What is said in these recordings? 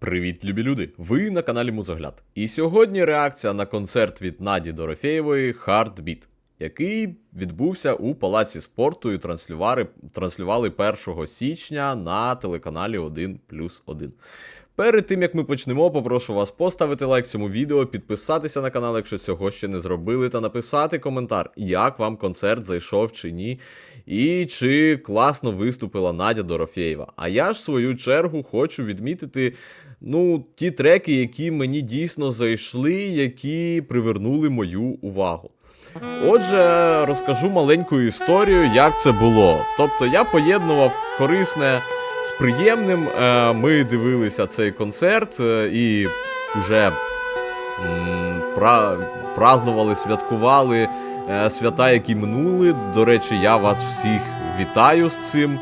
Привіт, любі люди! Ви на каналі Музогляд. І сьогодні реакція на концерт від Наді Дорофєєвої Heartbeat, який відбувся у Палаці спорту і транслювали, транслювали 1 січня на телеканалі 1 плюс 1. Перед тим як ми почнемо, попрошу вас поставити лайк цьому відео, підписатися на канал, якщо цього ще не зробили, та написати коментар, як вам концерт зайшов чи ні, і чи класно виступила Надя Дорофєєва. А я ж в свою чергу хочу відмітити ну, ті треки, які мені дійсно зайшли, які привернули мою увагу. Отже, розкажу маленьку історію, як це було. Тобто я поєднував корисне з приємним. Е, Ми дивилися цей концерт е, і вже м, пра, празднували, святкували е, свята, які минули. До речі, я вас всіх вітаю з цим.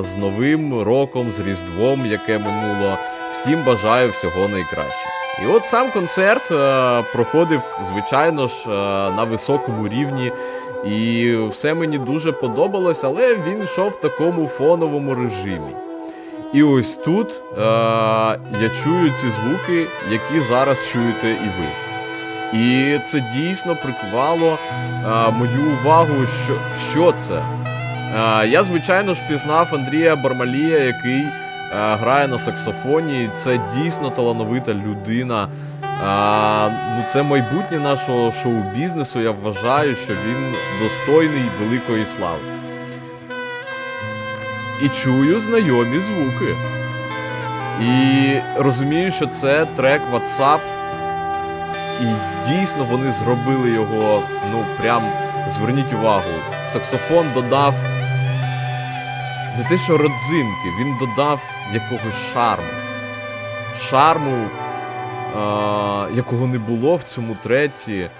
З Новим роком, з Різдвом, яке минуло. Всім бажаю всього найкращого. І от сам концерт е, проходив, звичайно ж, е, на високому рівні. І все мені дуже подобалось, але він йшов в такому фоновому режимі. І ось тут е, я чую ці звуки, які зараз чуєте і ви. І це дійсно прикувало е, мою увагу, що, що це. Е, я, звичайно ж, пізнав Андрія Бармалія, який грає на саксофоні. Це дійсно талановита людина. Е, ну, це майбутнє нашого шоу-бізнесу. Я вважаю, що він достойний великої слави. І чую знайомі звуки. І розумію, що це трек WhatsApp. І дійсно вони зробили його, ну прям зверніть увагу. Саксофон додав не те, що родзинки, він додав якогось шарму. Шарму, а, якого не було в цьому треці.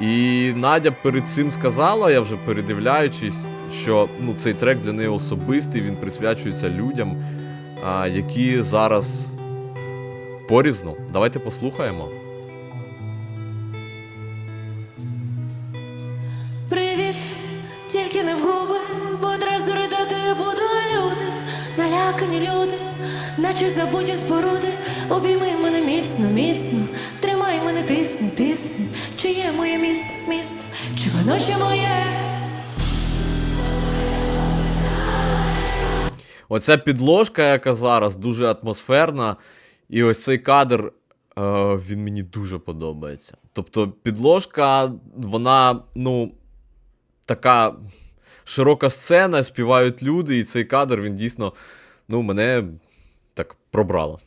І Надя перед цим сказала, я вже передивляючись, що ну, цей трек для неї особистий, він присвячується людям, а, які зараз порізно. Давайте послухаємо. Забуті споруди, обійми мене міцно, міцно, тримай мене, тисни, тисни, чи є моє місто, місто, чи воно ще моє? Оця підложка, яка зараз дуже атмосферна, і ось цей кадр. е, Він мені дуже подобається. Тобто, підложка, вона, ну, така широка сцена, співають люди, і цей кадр він дійсно ну, мене так пробрало.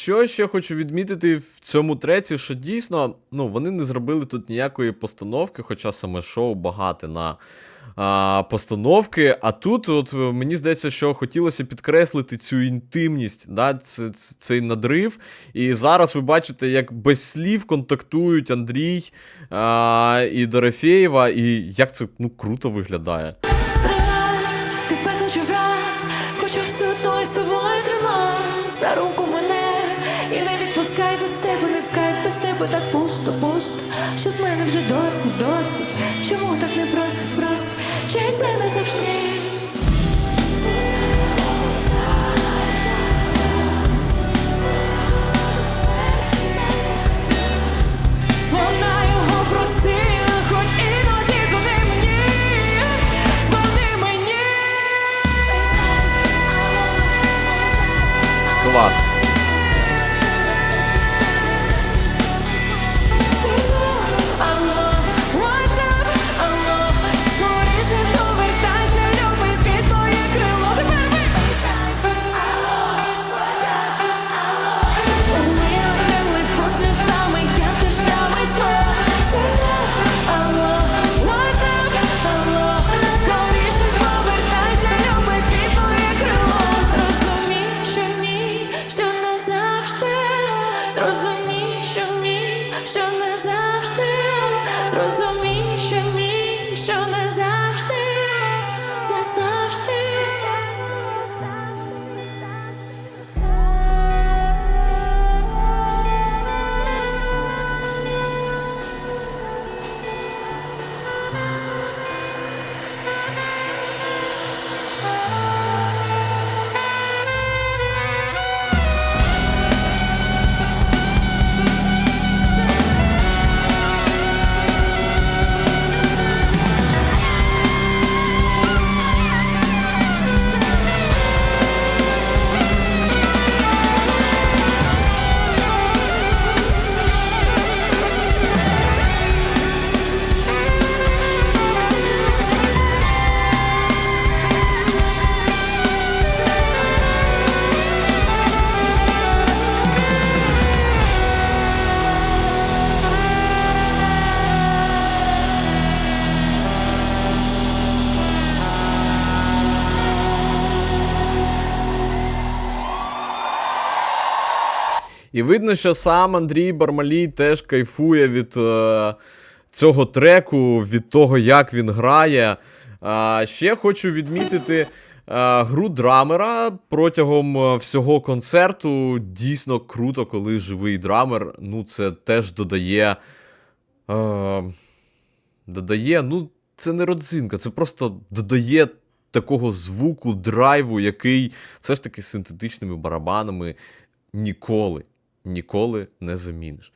Що ще хочу відмітити в цьому треці, що дійсно ну, вони не зробили тут ніякої постановки, хоча саме шоу багате на а, постановки. А тут, от, е, мені здається, що хотілося підкреслити цю інтимність, да, ц- ц- цей надрив. І зараз ви бачите, як без слів контактують Андрій а, і Дорофєєва, і як це ну, круто виглядає. І не відпускай без тебе, не в кайф, без тебе так пусто, пусто. Що з мене вже досить, досить. Чому так не просто, просто? Чи це не завжди? Вона І видно, що сам Андрій Бармалій теж кайфує від е, цього треку, від того, як він грає. А, ще хочу відмітити е, гру драмера протягом е, всього концерту. Дійсно круто, коли живий драмер. Ну, це теж додає. Е, додає, ну, це не родзинка, це просто додає такого звуку, драйву, який все ж таки синтетичними барабанами ніколи, ніколи не заміниш.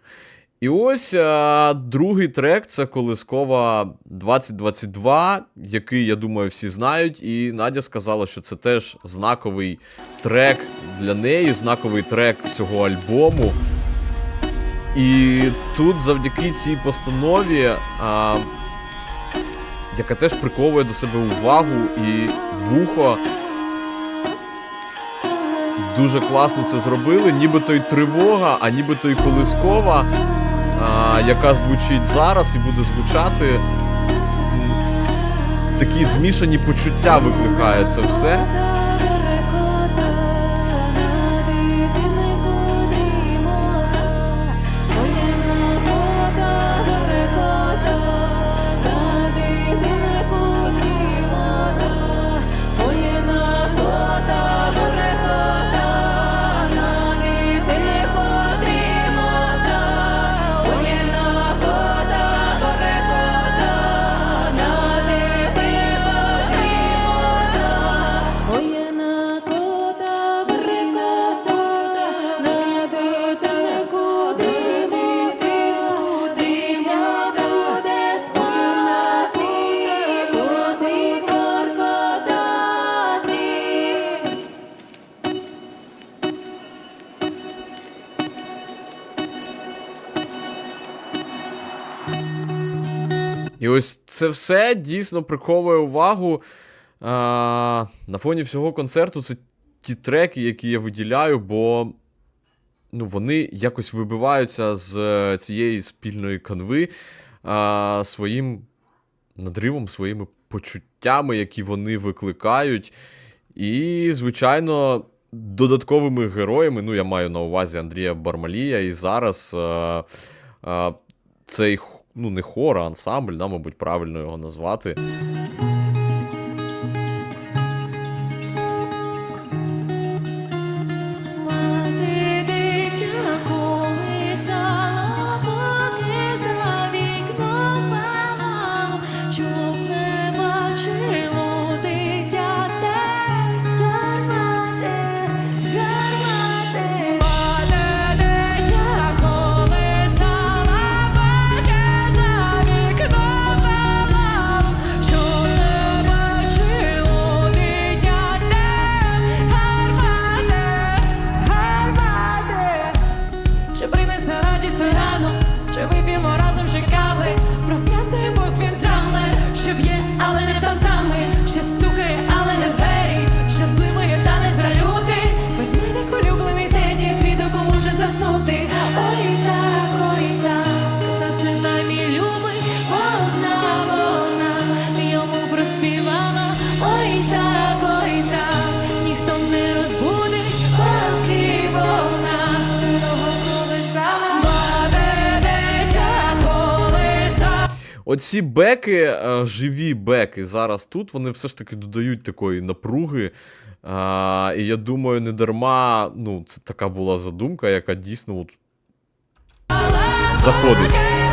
І ось а, другий трек це Колискова 2022, який, я думаю, всі знають. І Надя сказала, що це теж знаковий трек для неї, знаковий трек всього альбому. І тут завдяки цій постанові, а, яка теж приковує до себе увагу і вухо. Дуже класно це зробили, нібито й тривога, а нібито й колискова, а, яка звучить зараз і буде звучати. Такі змішані почуття викликає це все. Це все дійсно приковує увагу. А, на фоні всього концерту це ті треки, які я виділяю, бо ну, вони якось вибиваються з е, цієї спільної канви а, своїм надривом, своїми почуттями, які вони викликають. І, звичайно, додатковими героями, ну, я маю на увазі Андрія Бармалія, і зараз а, а, цей х- ну, не хор, а ансамбль, да, мабуть, правильно його назвати. Оці беки, е, живі беки зараз тут, вони все ж таки додають такої напруги. І я думаю, не дарма, ну, це така була задумка, яка дійсно от заходить.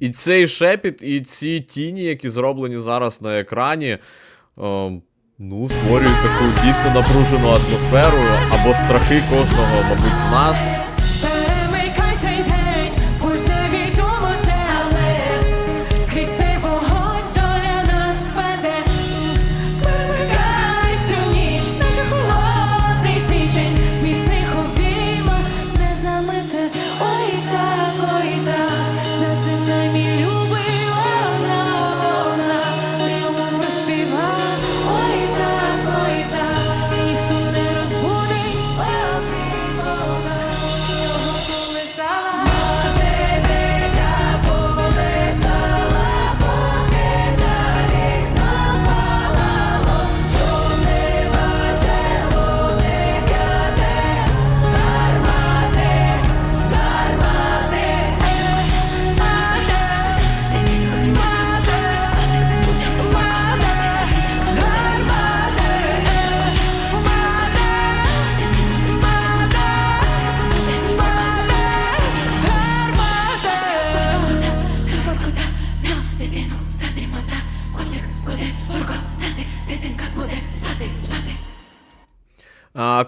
І цей шепіт, і ці тіні, які зроблені зараз на екрані, е, ну, створюють таку дійсно напружену атмосферу або страхи кожного, мабуть, з нас.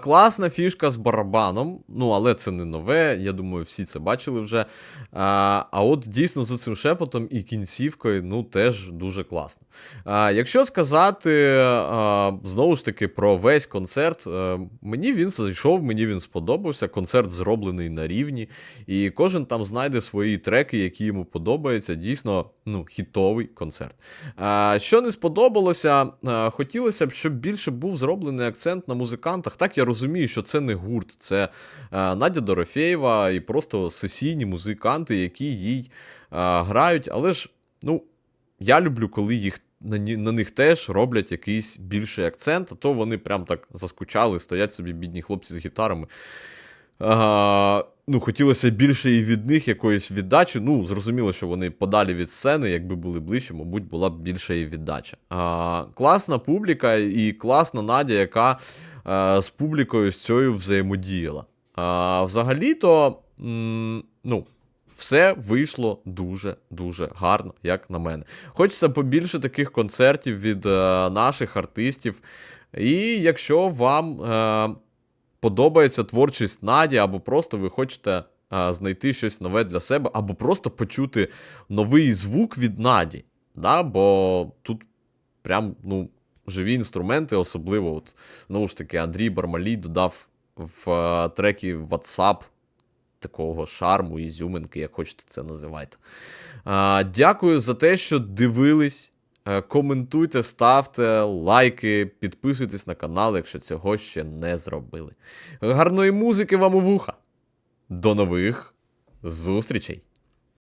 Класна фішка з барабаном, ну але це не нове, я думаю, всі це бачили вже. А, а от дійсно за цим шепотом і кінцівкою, ну теж дуже класно. А, якщо сказати а, знову ж таки про весь концерт, е, мені він зайшов, мені він сподобався. Концерт зроблений на рівні, і кожен там знайде свої треки, які йому подобаються. Дійсно, ну, хітовий концерт. А, що не сподобалося, а, хотілося б, щоб більше був зроблений акцент на музикантах. Так я розумію, що це не гурт, це а, Надя Дорофєєва і просто сесійні музиканти, які їй а, грають. Але ж, ну, я люблю, коли їх. На, на них теж роблять якийсь більший акцент, а то вони прям так заскучали, стоять собі бідні хлопці з гітарами. А, ну, хотілося більше і від них якоїсь віддачі. Ну, зрозуміло, що вони подалі від сцени, якби були ближче, мабуть, була б більша і віддача. А, класна публіка і класна Надя, яка з публікою з цією взаємодіяла. А, взагалі-то, ну. Все вийшло дуже-дуже гарно, як на мене. Хочеться побільше таких концертів від е, наших артистів. І якщо вам е, подобається творчість Наді, або просто ви хочете знайти щось нове для себе, або просто почути новий звук від Наді. Да? Бо тут прям ну, живі інструменти, особливо, от, знову ж таки, Андрій Бармалій додав в а, трекі WhatsApp такого шарму, ізюминки, як хочете це називайте. А, дякую за те, що дивились. Е, Коментуйте, ставте лайки, підписуйтесь на канал, якщо цього ще не зробили. Гарної музики вам у вуха. До нових зустрічей!